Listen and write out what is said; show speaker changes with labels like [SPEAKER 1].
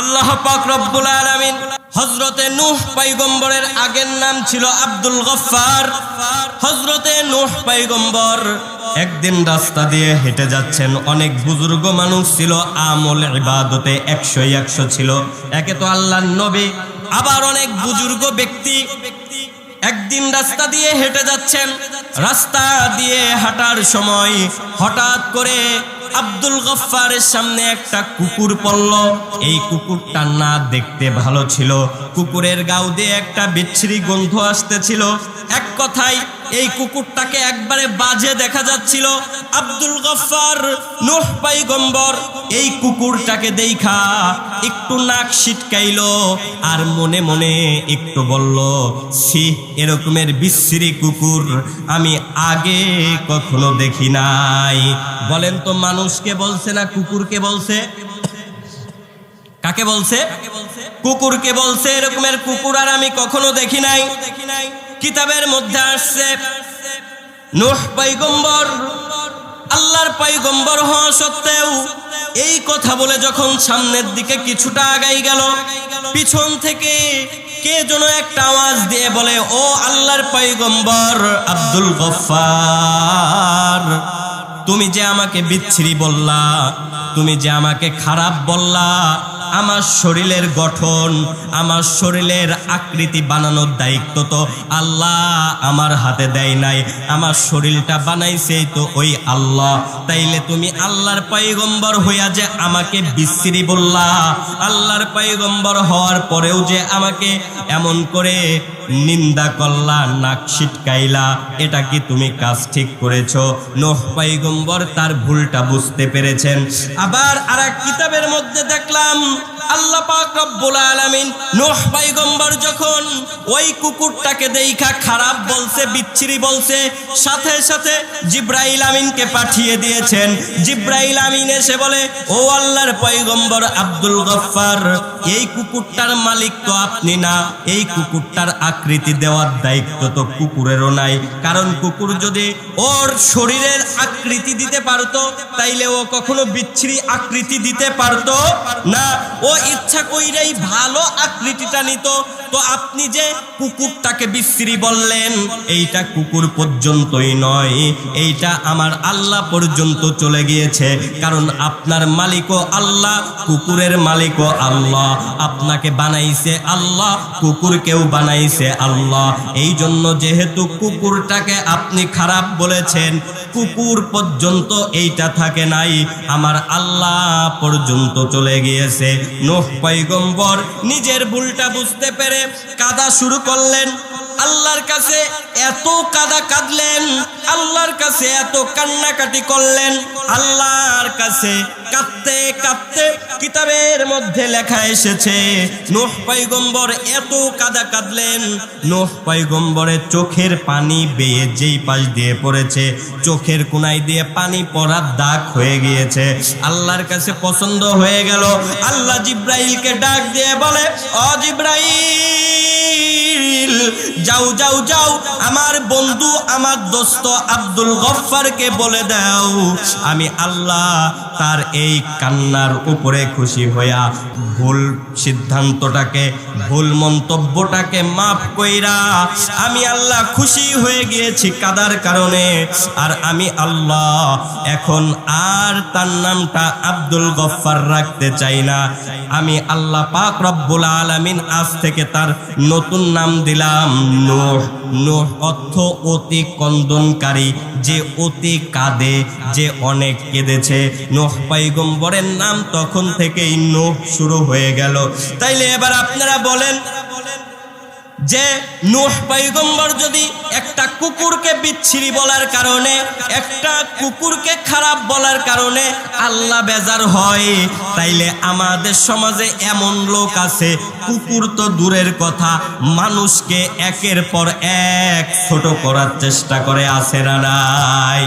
[SPEAKER 1] আল্লাহ পাক রব্বুল আলামিন হযরতে নূহ পয়গম্বরের আগের নাম ছিল আব্দুল গফফার। হযরতে নূহ পয়গম্বর একদিন রাস্তা দিয়ে হেঁটে যাচ্ছেন। অনেক বুজুর্গ মানুষ ছিল, আমল ইবাদতে একশো একশো ছিল। একে তো আল্লাহর নবী, আবার অনেক বুজুর্গ ব্যক্তি। একদিন রাস্তা দিয়ে হেঁটে যাচ্ছেন। রাস্তা দিয়ে হাঁটার সময় হঠাৎ করে আব্দুল গফফারের সামনে একটা কুকুর পড়ল। এই কুকুরটা না দেখতে ভালো ছিল। কুকুরের গাও দিয়ে একটা বিচ্ছিরি গন্ধ আসতেছিল। এক কথায় এই কুকুরটাকে একবারে বাজে দেখা যাচ্ছিল। আব্দুল গফফার নোহ পাইগম্বর এই কুকুরটাকে দেখা একটু নাক সিটকাইলো আর মনে মনে একটু বলল সি এরকমের বিশ্রী কুকুর আমি আগে কখনো দেখি নাই। বলেন তো মানুষকে বলছে না কুকুরকে বলছে? কাকে বলছে? কুকুরকে বলছে? এরকমের কুকুর আর আমি কখনো দেখি নাই দেখি নাই। কিতাবের মধ্যে আসছে, নোহ পৈগম্বর আল্লাহর পৈগম্বর হওয়া সত্ত্বেও এই কথা বলে যখন সামনের দিকে কিছুটা আগাই গেল, পিছন থেকে কে যেন একটা আওয়াজ দিয়ে বলে, ও আল্লাহর পৈগম্বর আব্দুল গফার তুমি যে আমাকে বিচ্ছিরি বললা, তুমি যে আমাকে খারাপ বললা আমার শরীরের গঠন, আমার শরীরের আকৃতি বানানোর দায়িত্ব তো আল্লাহ আমার হাতে দেয় নাই। আমার শরীরটা বানাইছে তো ওই আল্লাহ। তাইলে তুমি আল্লাহর পাইগম্বর হইয়া যে আমাকে বিশ্রী বললা। আল্লাহর পাইগম্বর হওয়ার পরেও যে আমাকে এমন করে নিন্দা করলা, নাক ছিটকাইলা, এটা কি তুমি কাজ ঠিক করেছ? নোহ পাইগম্বর তার ভুলটা বুঝতে পেরেছেন। আবার আর কিতাবের মধ্যে দেখলাম, আল্লাহ পাক রব্বুল আলামিন নোহ পয়গম্বর যখন ওই কুকুরটাকে দেইখা খারাপ বলছে, বিচ্ছিরি বলছে, সাথে সাথে জিব্রাইল আমিনকে পাঠিয়ে দিয়েছেন। জিব্রাইল আমিন এসে বলে, ও আল্লাহর পয়গম্বর আব্দুল গফফার, এই কুকুরটার মালিক তো আপনি না, এই কুকুরটার আকৃতি দেওয়ার দায়িত্ব তো কুকুরেরও নাই। কারণ কুকুর যদি ওর শরীরের আকৃতি দিতে পারতো, তাইলে ও কখনো বিচ্ছিরি আকৃতি দিতে পারতো না। ও ইচ্ছা কইরাই ভালো আকৃতিটা নিত তো আপনি যে কুকুরটাকে বিশ্রী বললেন, এইটা কুকুর পর্যন্তই নয়, এইটা আমার আল্লাহ পর্যন্ত চলে গিয়েছে। কারণ আপনার মালিকও আল্লাহ, কুকুরের মালিকও আল্লাহ। আপনাকে বানাইছে আল্লাহ, কুকুরকেও বানাইছে আল্লাহ। এই জন্য যেহেতু কুকুরটাকে আপনি খারাপ বলেছেন কুকুর পর্যন্ত এইটা থাকে নাই। আমার আল্লাহ পর্যন্ত চলে গিয়েছে। নোহ পৈগম্বর নিজের ভুলটা বুঝতে পেরে কাদা শুরু করলেন। আল্লাহর কাছে এত কাদা কাঁদলেন, আল্লাহর কাছে এত কান্নাকাটি করলেন, আল্লাহর কাছে কাঁদতে কাঁদতে কিতাবের মধ্যে লেখা এসেছে, নোহ পৈগম্বর এত কাদা কাঁদলেন, নোহ পাইগম্বরের চোখের পানি বেয়ে যেই পাশ দিয়ে পড়েছে, চোখের কোনায় দিয়ে পানি পড়ার দাগ হয়ে গিয়েছে, আল্লাহর কাছে পছন্দ হয়ে গেল, আল্লাহ জিব্রাইলকে ডাক দিয়ে বলে, অ জিব্রাইল! যাও যাও যাও, আমার বন্ধু, আমার দোস্ত আব্দুল গফফারকে বলে দাও, আমি আল্লাহ তার এই কান্নার উপরে খুশি হইয়া ভুল সিদ্ধান্তটাকে, ভুল মন্তব্যটাকে মাফ কইরা আমি আল্লাহ খুশি হয়ে গিয়েছি কাদার কারণে। আর আমি আল্লাহ এখন আর তার নামটা আব্দুল গফফার রাখতে চাই না। আমি আল্লাহ পাক রব্বুল আলামিন আজ থেকে তার নতুন নাম দিলাম নোহ নোহ অর্থ অতি কন্দনকারী যে অতি কাঁদে, যে অনেক কেঁদেছে। নোহ পাইগম্বরের নাম তখন থেকেই নোহ শুরু হয়ে গেল। তাইলে এবার আপনারা বলেন যে নোহ পৈগম্বর যদি একটা কুকুরকে বিচ্ছিরি বলার কারণে, একটা কুকুরকে খারাপ বলার কারণে আল্লাহ বেজার হয়, তাইলে আমাদের সমাজে এমন লোক আছে, কুকুর তো দূরের কথা, মানুষকে একের পর এক ছোট করার চেষ্টা করে আসে না নাই?